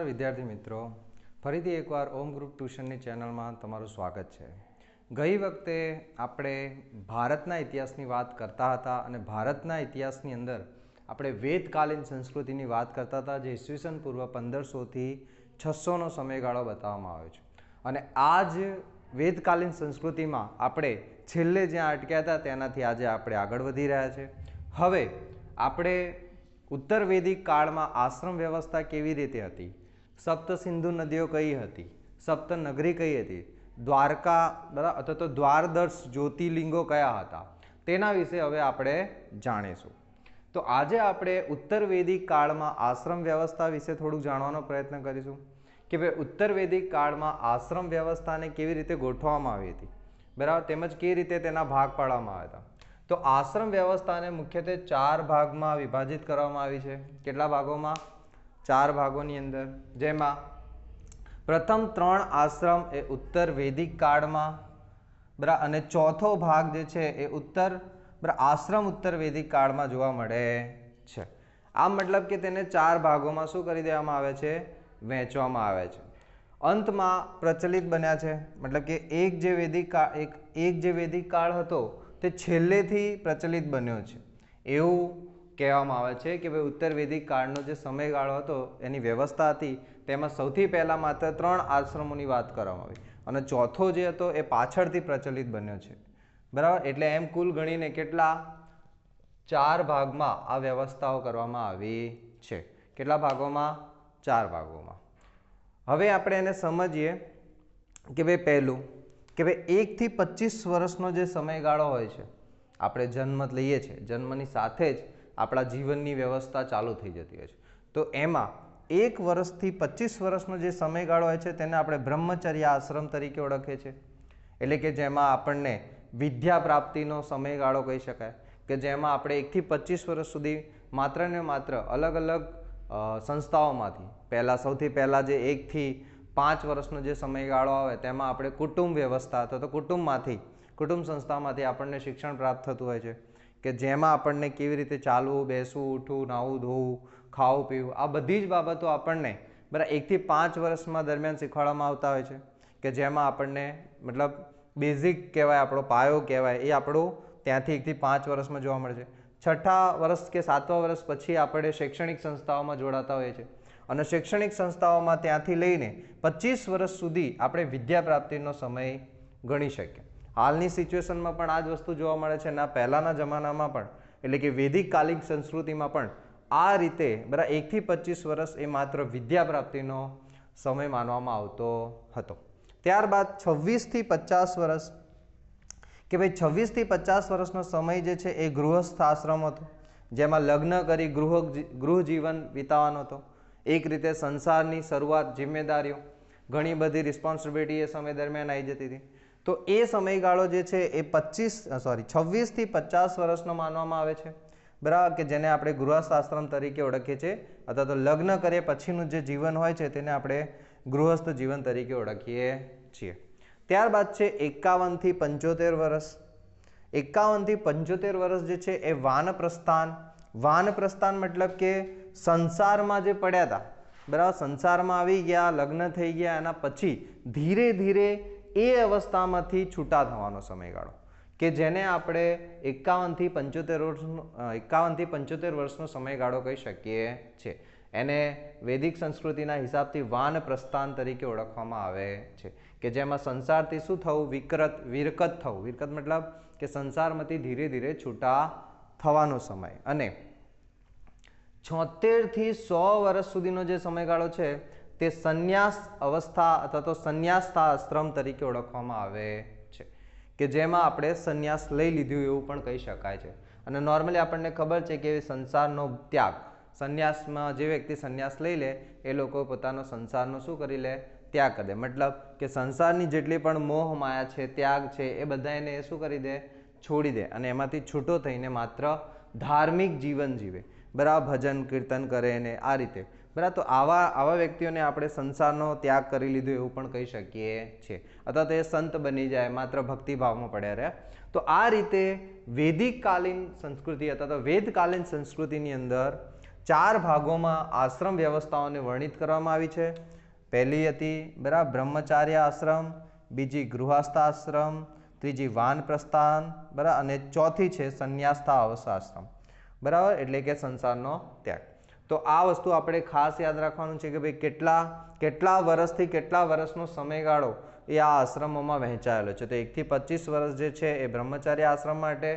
નમસ્કાર વિદ્યાર્થી મિત્રો. ફરીથી એકવાર ઓમ ગ્રુપ ટ્યુશનની ચેનલમાં તમારું સ્વાગત છે. ગઈ વખતે આપણે ભારતના ઇતિહાસની વાત કરતા હતા અને ભારતના ઇતિહાસની અંદર આપણે વેદકાલીન સંસ્કૃતિની વાત કરતા હતા, જે ઈસવીસન પૂર્વ પંદરસોથી છસોનો સમયગાળો બતાવવામાં આવ્યો છે. અને આ જ વેદકાલીન સંસ્કૃતિમાં આપણે છેલ્લે જ્યાં અટક્યા હતા તેનાથી આજે આપણે આગળ વધી રહ્યા છે. હવે આપણે ઉત્તર વૈદિક કાળમાં આશ્રમ વ્યવસ્થા કેવી રીતે હતી? સપ્ત સિંધુ નદીઓ કઈ હતી? સપ્ત નગરી કઈ હતી? દ્વારકા બરાબર અથવા તો દ્વારદર્શ જ્યોતિર્લિંગો કયા હતા? તેના વિશે હવે આપણે જાણીશું. તો આજે આપણે ઉત્તર વૈદિક કાળમાં આશ્રમ વ્યવસ્થા વિશે થોડુંક જાણવાનો પ્રયત્ન કરીશું. કે ભાઈ, ઉત્તર વૈદિક કાળમાં આશ્રમ વ્યવસ્થાને કેવી રીતે ગોઠવવામાં આવી હતી? બરાબર? તેમજ કેવી રીતે તેના ભાગ પાડવામાં આવ્યા હતા? તો આશ્રમ વ્યવસ્થાને મુખ્યત્વે ચાર ભાગમાં વિભાજિત કરવામાં આવી છે. કેટલા ભાગોમાં? ચાર ભાગોની અંદર. જેમાં પ્રથમ ત્રણ આશ્રમ એ ઉત્તર વૈદિક કાળમાં બરાબર અને ચોથો ભાગ જે છે એ ઉત્તર આશ્રમ ઉત્તર વૈદિક કાળમાં જોવા મળે છે. આમ મતલબ કે તેને ચાર ભાગોમાં શું કરી દેવામાં આવે છે? વહેંચવામાં આવે છે. અંતમાં પ્રચલિત બન્યા છે, મતલબ કે એક જે વૈદિક એક એક જે વૈદિક કાળ હતો તે છેલ્લેથી પ્રચલિત બન્યો છે. એવું કહેવામાં આવે છે કે ભાઈ ઉત્તર વૈદિક કાળનો જે સમયગાળો હતો, એની વ્યવસ્થા હતી. તેમાં સૌથી પહેલાં માત્ર ત્રણ આશ્રમોની વાત કરવામાં આવી. અને ચોથો જે હતો, એ પાછળથી પ્રચલિત બન્યો છે. બરાબર? એટલે એમ કુલ ગણીને કેટલા? ચાર ભાગમાં આ વ્યવસ્થાઓ કરવામાં આવી છે. કેટલા ભાગોમાં? ચાર ભાગોમાં. હવે આપણે એને સમજીએ કે ભાઈ પહેલું, કે ભાઈ એકથી પચીસ વર્ષનો જે સમયગાળો હોય છે, આપણે જન્મ લઈએ છીએ. જન્મની સાથે જ આપણા જીવનની વ્યવસ્થા ચાલુ થઈ જતી હોય છે. તો એમાં એક વર્ષથી પચીસ વર્ષનો જે સમયગાળો હોય છે તેને આપણે બ્રહ્મચર્ય આશ્રમ તરીકે ઓળખીએ છીએ. એટલે કે જેમાં આપણને વિદ્યા પ્રાપ્તિનો સમયગાળો કહી શકાય કે જેમાં આપણે એકથી પચીસ વર્ષ સુધી માત્ર ને માત્ર અલગ અલગ સંસ્થાઓમાંથી પહેલાં સૌથી પહેલાં જે એકથી પાંચ વર્ષનો જે સમયગાળો આવે તેમાં આપણે કુટુંબ વ્યવસ્થા અથવા તો કુટુંબમાંથી, કુટુંબ સંસ્થામાંથી આપણને શિક્ષણ પ્રાપ્ત થતું હોય છે. કે જેમાં આપણને કેવી રીતે ચાલવું, બેસવું, ઉઠવું, નાહવું, ધોવું, ખાવું, પીવું, આ બધી જ બાબતો આપણને બરાબર એકથી પાંચ વર્ષમાં દરમિયાન શીખવાડવામાં આવતા હોય છે. કે જેમાં આપણને મતલબ બેઝિક કહેવાય, આપણો પાયો કહેવાય, એ આપણું ત્યાંથી એકથી પાંચ વર્ષમાં જોવા મળે છે. છઠ્ઠા વર્ષ કે સાતમા વર્ષ પછી આપણે શૈક્ષણિક સંસ્થાઓમાં જોડાતા હોઈએ છીએ. અને શૈક્ષણિક સંસ્થાઓમાં ત્યાંથી લઈને પચીસ વર્ષ સુધી આપણે વિદ્યા પ્રાપ્તિનો સમય ગણી શકીએ. હાલની સિચ્યુએશનમાં પણ આ જ વસ્તુ જોવા મળે છે ના પહેલાંના જમાનામાં પણ, એટલે કે વૈદિક કાલિક સંસ્કૃતિમાં પણ, આ રીતે બરાબર એકથી પચીસ વર્ષ એ માત્ર વિદ્યા પ્રાપ્તિનો સમય માનવામાં આવતો હતો. ત્યારબાદ છવ્વીસથી પચાસ વર્ષ, કે ભાઈ છવ્વીસથી પચાસ વર્ષનો સમય જે છે એ ગૃહસ્થ આશ્રમ હતો, જેમાં લગ્ન કરી ગૃહ ગૃહ જીવન વિતાવવાનો હતો. એક રીતે સંસારની શરૂઆત જિમ્મેદારીઓ, ઘણી બધી રિસ્પોન્સિબિલિટી એ સમય દરમિયાન આવી જતી હતી. તો એ સમયગાળો જે છે એ પચીસ સોરી છવ્વીસથી પચાસ વર્ષનો માનવામાં આવે છે. બરાબર? કે જેને આપણે ગૃહસ્થાશ્રમ તરીકે ઓળખીએ છીએ, અથવા તો લગ્ન કરીએ પછીનું જે જીવન હોય છે તેને આપણે ગૃહસ્થ જીવન તરીકે ઓળખીએ છીએ. ત્યારબાદ છે એકાવનથી પંચોતેર વર્ષ. એકાવનથી પંચોતેર વર્ષ જે છે એ વાનપ્રસ્થાન. વાનપ્રસ્થાન મતલબ કે સંસારમાં જે પડ્યા હતા બરાબર? સંસારમાં આવી ગયા, લગ્ન થઈ ગયા, એના પછી ધીરે ધીરે એ અવસ્થામાંથી છૂટા થવાનો સમયગાળો, કે જેને આપણે એકાવનથી પંચોતેર વર્ષનો એકાવનથી પંચોતેર વર્ષનો સમયગાળો કહી શકીએ છીએ. એને વૈદિક સંસ્કૃતિના હિસાબથી વાન પ્રસ્થાન તરીકે ઓળખવામાં આવે છે, કે જેમાં સંસારથી શું થવું? વિકૃત, વિરકત થવું. વિરકત મતલબ કે સંસારમાંથી ધીરે ધીરે છૂટા થવાનો સમય. અને છોતેરથી સો વર્ષ સુધીનો જે સમયગાળો છે તે સંન્યાસ અવસ્થા અથવા તો સંન્યાસતા આશ્રમ તરીકે ઓળખવામાં આવે છે. કે જેમાં આપણે સંન્યાસ લઈ લીધું એવું પણ કહી શકાય છે. અને નોર્મલી આપણને ખબર છે કે સંસારનો ત્યાગ, સંન્યાસમાં જે વ્યક્તિ સંન્યાસ લઈ લે, એ લોકો પોતાનો સંસારનો શું કરી લે? ત્યાગ કરી દે. મતલબ કે સંસારની જેટલી પણ મોહ, માયા છે, ત્યાગ છે, એ બધા એને શું કરી દે? છોડી દે. અને એમાંથી છૂટો થઈને માત્ર ધાર્મિક જીવન જીવે. બરાબર? ભજન, કીર્તન કરે એને આ રીતે. બરાબર? તો આવા આવા વ્યક્તિઓને આપણે સંસારનો ત્યાગ કરી લીધો એવું પણ કહી શકીએ છીએ. અથવા તો એ સંત બની જાય, માત્ર ભક્તિભાવમાં પડ્યા રહ્યા. તો આ રીતે વૈદિકકાલીન સંસ્કૃતિ અથવા તો વેદકાલીન સંસ્કૃતિની અંદર ચાર ભાગોમાં આશ્રમ વ્યવસ્થાઓને વર્ણિત કરવામાં આવી છે. પહેલી હતી, બરાબર, બ્રહ્મચાર્ય આશ્રમ, બીજી ગૃહસ્થ આશ્રમ, ત્રીજી વાનપ્રસ્થાન બરાબર, અને ચોથી છે સંન્યાસ્તા અવસાશ્રમ બરાબર? એટલે કે સંસારનો ત્યાગ. તો આ વસ્તુ આપણે ખાસ યાદ રાખવાનું છે કે ભાઈ કેટલા કેટલા વર્ષથી કેટલા વર્ષનો સમયગાળો એ આ આશ્રમોમાં વહેંચાયેલો છે. તો એકથી પચીસ વર્ષ જે છે એ બ્રહ્મચાર્ય આશ્રમ માટે,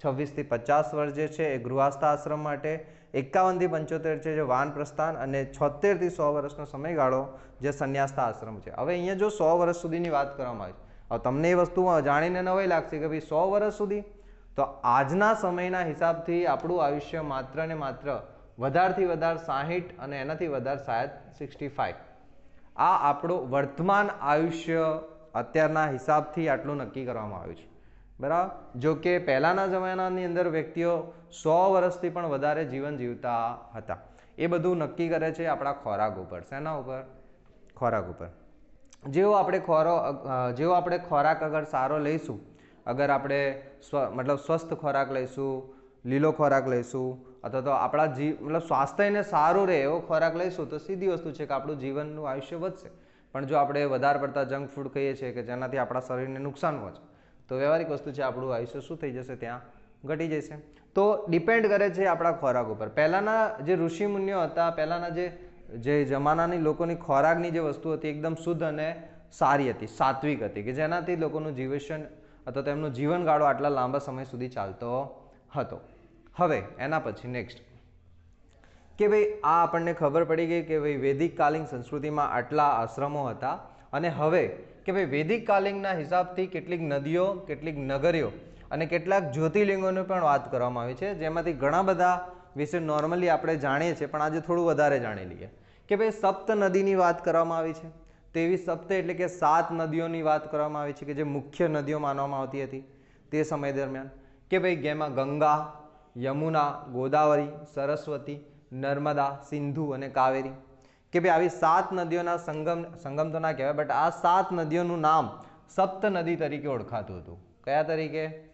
છવ્વીસથી પચાસ વર્ષ જે છે એ ગૃહસ્થ આશ્રમ માટે, એકાવનથી પંચોતેર છે જે વાન પ્રસ્થાન અને છોતેરથી સો વર્ષનો સમયગાળો જે સંન્યાસ્તા આશ્રમ છે. હવે અહીંયા જો સો વર્ષ સુધીની વાત કરવામાં આવી. હવે તમને એ વસ્તુ જાણીને નવાઈ લાગશે કે ભાઈ સો વર્ષ સુધી? તો આજના સમયના હિસાબથી આપણું આયુષ્ય માત્ર ને માત્ર વધારથી વધારે સાહીઠ અને એનાથી વધારે શાયદ સિક્સટી ફાઈવ. આ આપણું વર્તમાન આયુષ્ય અત્યારના હિસાબથી આટલું નક્કી કરવામાં આવ્યું છે. બરાબર? જો કે પહેલાંના જમાનાની અંદર વ્યક્તિઓ સો વર્ષથી પણ વધારે જીવન જીવતા હતા. એ બધું નક્કી કરે છે આપણા ખોરાક ઉપર. શેના ઉપર? ખોરાક ઉપર. જેવો આપણે ખોરો જેવો આપણે ખોરાક અગર સારો લઈશું, અગર આપણે સ્વ, મતલબ સ્વસ્થ ખોરાક લઈશું, લીલો ખોરાક લઈશું અથવા તો આપણા જીવ મતલબ સ્વાસ્થ્યને સારું રહે એવો ખોરાક લઈશું તો સીધી વસ્તુ છે કે આપણું જીવનનું આયુષ્ય વધશે. પણ જો આપણે વધારે પડતા જંક ફૂડ ખાઈએ છીએ કે જેનાથી આપણા શરીરને નુકસાન પહોંચે, તો વ્યવહારિક વસ્તુ છે આપણું આયુષ્ય શું થઈ જશે? ત્યાં ઘટી જશે. તો ડિપેન્ડ કરે છે આપણા ખોરાક ઉપર. પહેલાંના જે ઋષિ મુનિઓ હતા, પહેલાંના જે જે જમાનાની લોકોની ખોરાકની જે વસ્તુ હતી એકદમ શુદ્ધ અને સારી હતી, સાત્વિક હતી કે જેનાથી લોકોનું જીવન અથવા તો એમનો જીવનગાળો આટલા લાંબા સમય સુધી ચાલતો હતો. હવે, એના પછી નેક્સ્ટ કે ભાઈ, આ આપણને ખબર પડી ગઈ કે ભાઈ વૈદિક કાલીન સંસ્કૃતિમાં આટલા આશ્રમો હતા અને હવે કે ભાઈ વૈદિક કાલિંગના હિસાબથી કેટલીક નદીઓ, કેટલીક નગરીઓ અને કેટલાક જ્યોતિર્લિંગોની પણ વાત કરવામાં આવી છે, જેમાંથી ઘણા બધા વિશે નોર્મલી આપણે જાણીએ છીએ, પણ આજે થોડું વધારે જાણી લઈએ. કે ભાઈ સપ્ત નદીની વાત કરવામાં આવી છે. તેવી સપ્ત એટલે કે સાત નદીઓની વાત કરવામાં આવી છે, કે જે મુખ્ય નદીઓ માનવામાં આવતી હતી તે સમય દરમિયાન. કે ભાઈ જેમાં ગંગા યમુના, ગોદાવરી, સરસ્વતી, નર્મદા, સિંધુ અને કાવેરી. કે ભાઈ આવી સાત નદીઓના સંગમ સંગમ તો ના કહેવાય બટ આ સાત નદીઓનું નામ સપ્ત નદી તરીકે ઓળખાતું હતું. કયા તરીકે?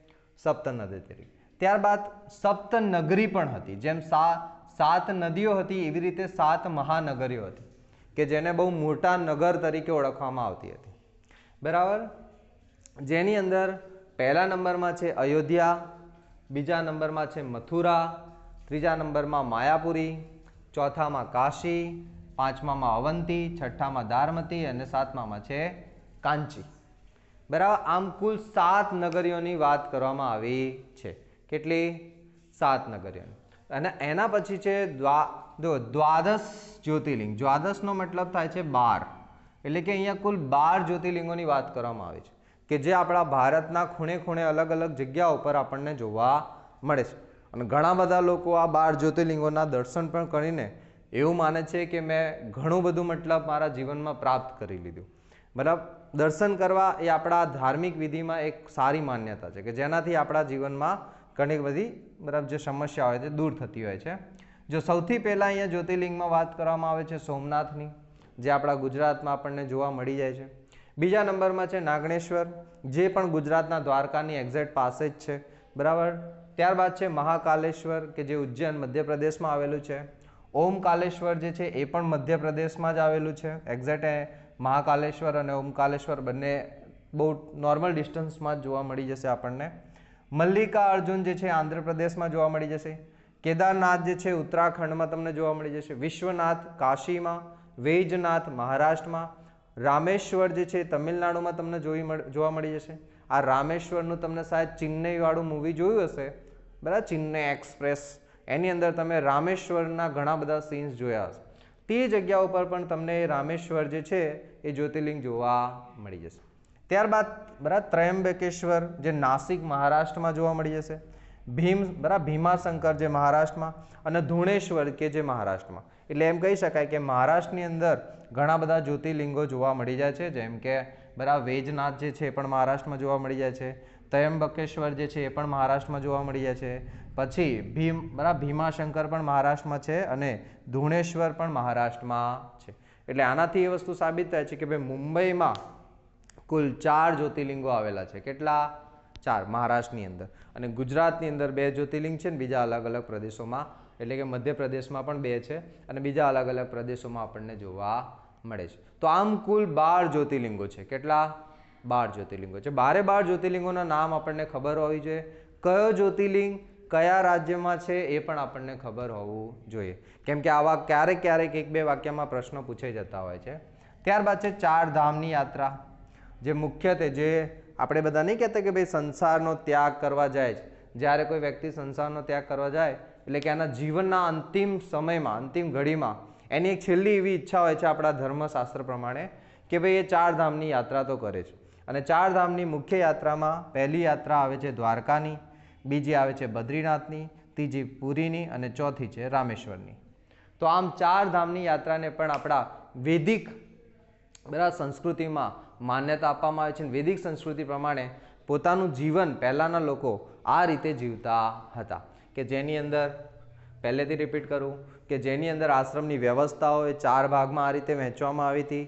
સપ્ત નદી તરીકે. ત્યારબાદ સપ્ત નગરી પણ હતી. જેમ સા, સાત નદીઓ હતી, એવી રીતે સાત મહાનગરીઓ હતી, કે જેને બહુ મોટા નગર તરીકે ઓળખવામાં આવતી હતી. બરાબર? જેની અંદર પહેલા નંબરમાં છે અયોધ્યા બીજા નંબરમાં છે મથુરા, ત્રીજા નંબરમાં માયાપુરી, ચોથામાં કાશી, પાંચમામાં અવંતી, છઠ્ઠામાં દારમતી અને સાતમામાં છે કાંચી. બરાબર, આમ કુલ સાત નગરીઓની વાત કરવામાં આવી છે. કેટલી? સાત નગરીઓની. અને એના પછી છે દ્વા, જો દ્વાદશ જ્યોતિર્લિંગ. દ્વાદશનો મતલબ થાય છે બાર. એટલે કે અહીંયા કુલ બાર જ્યોતિર્લિંગોની વાત કરવામાં આવી છે. કે જે આપણા ભારતના ખૂણે ખૂણે અલગ અલગ જગ્યાઓ ઉપર આપણને જોવા મળે છે. અને ઘણા બધા લોકો આ બાર જ્યોતિર્લિંગોના દર્શન પણ કરીને એવું માને છે કે મેં ઘણું બધું મતલબ મારા જીવનમાં પ્રાપ્ત કરી લીધું. મતલબ દર્શન કરવા એ આપણા ધાર્મિક વિધિમાં એક સારી માન્યતા છે કે જેનાથી આપણા જીવનમાં ઘણી બધી મતલબ જે સમસ્યા હોય તે દૂર થતી હોય છે. જો સૌથી પહેલાં અહીંયા જ્યોતિર્લિંગમાં વાત કરવામાં આવે છે સોમનાથની, જે આપણા ગુજરાતમાં આપણને જોવા મળી જાય છે. બીજા નંબરમાં છે નાગણેશ્વર, જે પણ ગુજરાતના દ્વારકાની એક્ઝેક્ટ પાસે જ છે. બરાબર? ત્યારબાદ છે મહાકાલેશ્વર, કે જે ઉજ્જૈન, મધ્યપ્રદેશમાં આવેલું છે. ઓમકાલેશ્વર જે છે એ પણ મધ્યપ્રદેશમાં જ આવેલું છે. એક્ઝેક્ટ મહાકાલેશ્વર અને ઓમકાલેશ્વર બંને બહુ નોર્મલ ડિસ્ટન્સમાં જ જોવા મળી જશે આપણને. મલ્લિકા અર્જુન જે છે આંધ્રપ્રદેશમાં જોવા મળી જશે. કેદારનાથ જે છે ઉત્તરાખંડમાં તમને જોવા મળી જશે. વિશ્વનાથ કાશીમાં, વૈજનાથ મહારાષ્ટ્રમાં રામેશ્વર જે છે તમિલનાડુમાં તમને જોઈ જોવા મળી જશે. આ રામેશ્વરનું તમને શાયદ ચેન્નઈવાળું મૂવી જોયું હશે? બરાબર? ચેન્નઈ એક્સપ્રેસ. એની અંદર તમે રામેશ્વરના ઘણા બધા સીન્સ જોયા હશે. તે જગ્યા ઉપર પણ તમને રામેશ્વર જે છે એ જ્યોતિર્લિંગ જોવા મળી જશે. ત્યારબાદ, બરાબર, ત્રયંબકેશ્વર જે નાસિક મહારાષ્ટ્રમાં જોવા મળી જશે. ભીમ, બરાબર, ભીમાશંકર જે મહારાષ્ટ્રમાં અને ધુણેશ્વર કે જે મહારાષ્ટ્રમાં. એટલે એમ કહી શકાય કે મહારાષ્ટ્રની અંદર ઘણા બધા જ્યોતિર્લિંગો જોવા મળી જાય છે, જેમ કે બરા વેજનાથ જે છે એ પણ મહારાષ્ટ્રમાં જોવા મળી જાય છે, ત્રયંબકેશ્વર જે છે એ પણ મહારાષ્ટ્રમાં જોવા મળી જાય છે, પછી ભીમ, બરા ભીમાશંકર પણ મહારાષ્ટ્રમાં છે અને ધુણેશ્વર પણ મહારાષ્ટ્રમાં છે. એટલે આનાથી એ વસ્તુ સાબિત થાય છે કે ભાઈ મુંબઈમાં કુલ ચાર જ્યોતિર્લિંગો આવેલા છે. કેટલા? ચાર, મહારાષ્ટ્રની અંદર. અને ગુજરાતની અંદર બે જ્યોતિર્લિંગ છે ને બીજા અલગ અલગ પ્રદેશોમાં. એટલે કે મધ્યપ્રદેશમાં પણ બે છે અને બીજા અલગ અલગ પ્રદેશોમાં આપણને જોવા મળે છે. તો આમ કુલ બાર જ્યોતિર્લિંગો છે. કેટલા? બાર જ્યોતિર્લિંગો છે. બારે બાર જ્યોતિર્લિંગોના નામ આપણને ખબર હોવી જોઈએ. કયો જ્યોતિર્લિંગ કયા રાજ્યમાં છે એ પણ આપણને ખબર હોવું જોઈએ. કેમ કે આવા ક્યારેક ક્યારેક એક બે વાક્યમાં પ્રશ્નો પૂછાઈ જતા હોય છે. ત્યારબાદ છે ચાર ધામની યાત્રા. જે મુખ્યત્વે જે આપણે બધા નહીં કહેતા કે ભાઈ સંસારનો ત્યાગ કરવા જાય છે. જ્યારે કોઈ વ્યક્તિ સંસારનો ત્યાગ કરવા જાય, એટલે કે એના જીવનના અંતિમ સમયમાં, અંતિમ ઘડીમાં એની એક છેલ્લી એવી ઈચ્છા હોય છે આપણા ધર્મશાસ્ત્ર પ્રમાણે કે ભાઈ એ ચાર ધામની યાત્રા તો કરે છે. અને ચાર ધામની મુખ્ય યાત્રામાં પહેલી યાત્રા આવે છે દ્વારકાની, બીજી આવે છે બદ્રીનાથની, ત્રીજી પુરીની અને ચોથી છે રામેશ્વરની. તો આમ ચાર ધામની યાત્રાને પણ આપણા વૈદિક બરાબર સંસ્કૃતિમાં માન્યતા આપવામાં આવે છે વૈદિક સંસ્કૃતિ પ્રમાણે પોતાનું જીવન પહેલાંના લોકો આ રીતે જીવતા હતા. કે જેની અંદર પહેલેથી રિપીટ કરું કે જેની અંદર આશ્રમની વ્યવસ્થાઓ એ ચાર ભાગમાં આ રીતે વહેંચવામાં આવી હતી.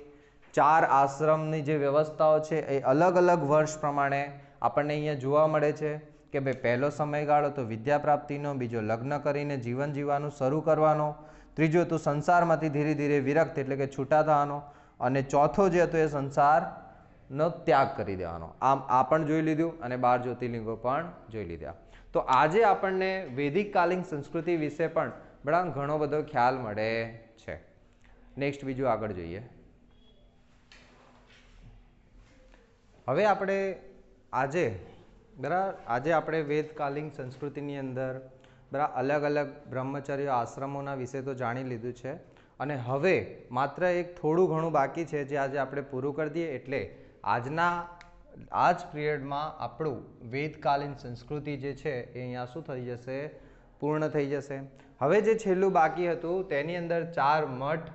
ચાર આશ્રમની જે વ્યવસ્થાઓ છે એ અલગ અલગ વર્ષ પ્રમાણે આપણને અહીંયા જોવા મળે છે કે ભાઈ પહેલો સમયગાળો તો વિદ્યા પ્રાપ્તિનો બીજો લગ્ન કરીને જીવન જીવવાનું શરૂ કરવાનો, ત્રીજો તો સંસારમાંથી ધીરે ધીરે વિરક્ત એટલે કે છૂટા થવાનો અને ચોથો જે હતો એ સંસારનો ત્યાગ કરી દેવાનો. આમ આ પણ જોઈ લીધું અને બાર જ્યોતિર્લિંગો પણ જોઈ લીધા. તો આજે આપણને વૈદિક કાલીન સંસ્કૃતિ વિશે પણ બડા ઘણો બધો ખ્યાલ મળે છે. નેક્સ્ટ બીજું આગળ જોઈએ. હવે આપણે આજે બરાબર આજે આપણે વેદકાલીન સંસ્કૃતિની અંદર બરાબર અલગ અલગ બ્રહ્મચર્ય આશ્રમોના વિશે તો જાણી લીધું છે. અને હવે માત્ર એક થોડું ઘણું બાકી છે જે આજે આપણે પૂરું કરી દઈએ એટલે આજના આ જ પિરિયડમાં આપણું વેદકાલીન સંસ્કૃતિ જે છે એ અહીંયા શું થઈ જશે? પૂર્ણ થઈ જશે. હવે જે છેલ્લું બાકી હતું, તેની અંદર ચાર મઠ,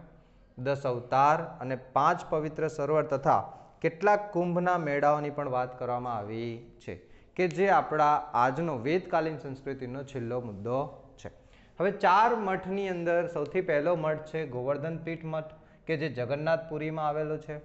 દસ અવતાર અને પાંચ પવિત્ર સરોવર તથા કેટલાક કુંભના મેળાઓની પણ વાત કરવામાં આવી છે, કે જે આપણા આજનો વેદકાલીન સંસ્કૃતિનો છેલ્લો મુદ્દો છે. હવે ચાર મઠની અંદર સૌથી પહેલો મઠ છે ગોવર્ધન પીઠ મઠ, કે જે જગન્નાથપુરીમાં આવેલો છે.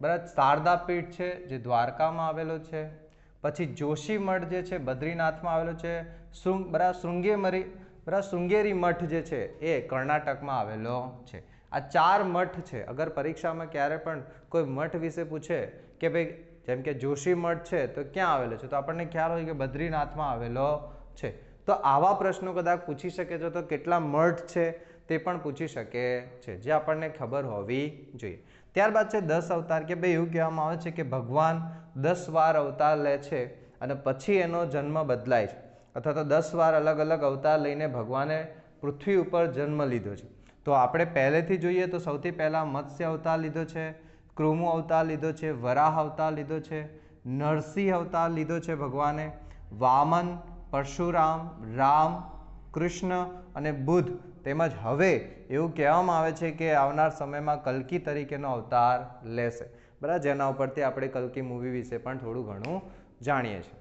બરાબર, શારદા પીઠ છે જે દ્વારકામાં આવેલો છે. પછી જોશી મઠ જે છે, બદ્રીનાથમાં આવેલો છે શૃંગ બરાબર શૃંગેમરી બરાબર શૃંગેરી મઠ જે છે, એ કર્ણાટકમાં આવેલો છે. આ ચાર મઠ છે. અગર પરીક્ષામાં ક્યારે પણ કોઈ મઠ વિશે પૂછે કે ભાઈ, જેમ કે જોશી મઠ છે, તો ક્યાં આવેલો છે? તો આપણને ખ્યાલ હોય કે બદ્રીનાથમાં આવેલો છે. તો આવા પ્રશ્નો કદાચ પૂછી શકે છે, તો કેટલા મઠ છે તે પણ પૂછી શકે છે, જે આપણને ખબર હોવી જોઈએ. ત્યારબાદ છે દસ અવતાર કે ભાઈ એવું કહેવામાં આવે છે કે ભગવાન દસ વાર અવતાર લે છે અને પછી એનો જન્મ બદલાય છે. અથવા તો દસ વાર અલગ અલગ અવતાર લઈને ભગવાને પૃથ્વી ઉપર જન્મ લીધો છે. તો આપણે પહેલેથી જોઈએ તો સૌથી પહેલાં મત્સ્ય અવતાર લીધો છે ક્રુમુ અવતાર લીધો છે, વરાહ અવતાર લીધો છે, નરસિંહ અવતાર લીધો છે ભગવાને, વામન, પરશુરામ, રામ, કૃષ્ણ અને બુદ્ધ તેમજ હવે એવું કહેવામાં આવે છે કે આવનાર સમયમાં કલ્કી તરીકેનો અવતાર લેશે. બરાબર? જેના ઉપરથી આપણે કલ્કી મૂવી વિશે પણ થોડું ઘણું જાણીએ છીએ.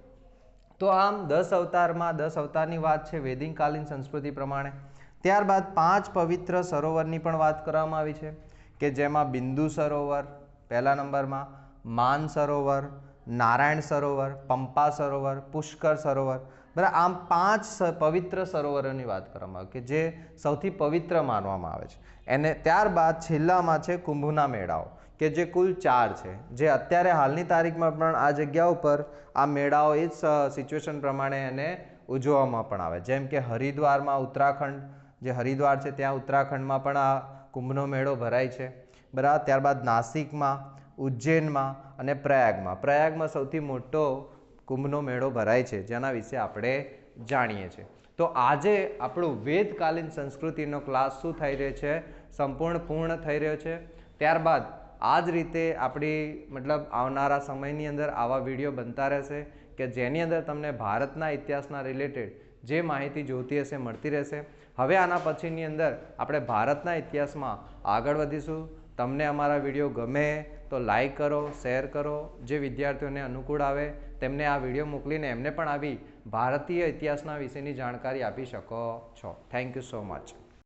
તો આમ દસ અવતારમાં, દસ અવતારની વાત છે વેદિંગકાલીન સંસ્કૃતિ પ્રમાણે. ત્યારબાદ પાંચ પવિત્ર સરોવરની પણ વાત કરવામાં આવી છે કે જેમાં બિંદુ સરોવર પહેલા નંબરમાં, માન સરોવર, નારાયણ સરોવર, પંપા સરોવર, પુષ્કર સરોવર બરાબર? આમ પાંચ પવિત્ર સરોવરોની વાત કરવામાં આવે કે જે સૌથી પવિત્ર માનવામાં આવે છે. એને ત્યારબાદ છેલ્લામાં છે કુંભના મેળાઓ, કે જે કુલ ચાર છે. જે અત્યારે હાલની તારીખમાં પણ આ જગ્યા ઉપર આ મેળાઓ એ જ સિચ્યુએશન પ્રમાણે એને ઉજવવામાં પણ આવે. જેમ કે હરિદ્વારમાં ઉત્તરાખંડ, જે હરિદ્વાર છે ત્યાં ઉત્તરાખંડમાં પણ આ કુંભનો મેળો ભરાય છે. બરાબર? ત્યારબાદ નાસિકમાં, ઉજ્જૈનમાં અને પ્રયાગમાં. પ્રયાગમાં સૌથી મોટો કુંભનો મેળો ભરાય છે, જેના વિશે આપણે જાણીએ છીએ. તો આજે આપણું વેદકાલીન સંસ્કૃતિનો ક્લાસ શું થઈ રહ્યો છે? સંપૂર્ણ પૂર્ણ થઈ રહ્યો છે. ત્યારબાદ આ જ રીતે આપણી, મતલબ આવનારા સમયની અંદર આવા વીડિયો બનતા રહેશે કે જેની અંદર તમને ભારતના ઇતિહાસના રિલેટેડ જે માહિતી જોતી હશે, મળતી રહેશે. હવે આના પછીની અંદર આપણે ભારતના ઇતિહાસમાં આગળ વધીશું. તમને અમારા વીડિયો ગમે તો લાઈક કરો શેર કરો. જે વિદ્યાર્થીઓને અનુકૂળ આવે તેમને આ વીડિયો મોકલીને એમને પણ આવી ભારતીય ઇતિહાસના વિશેની જાણકારી આપી શકો છો. Thank you so much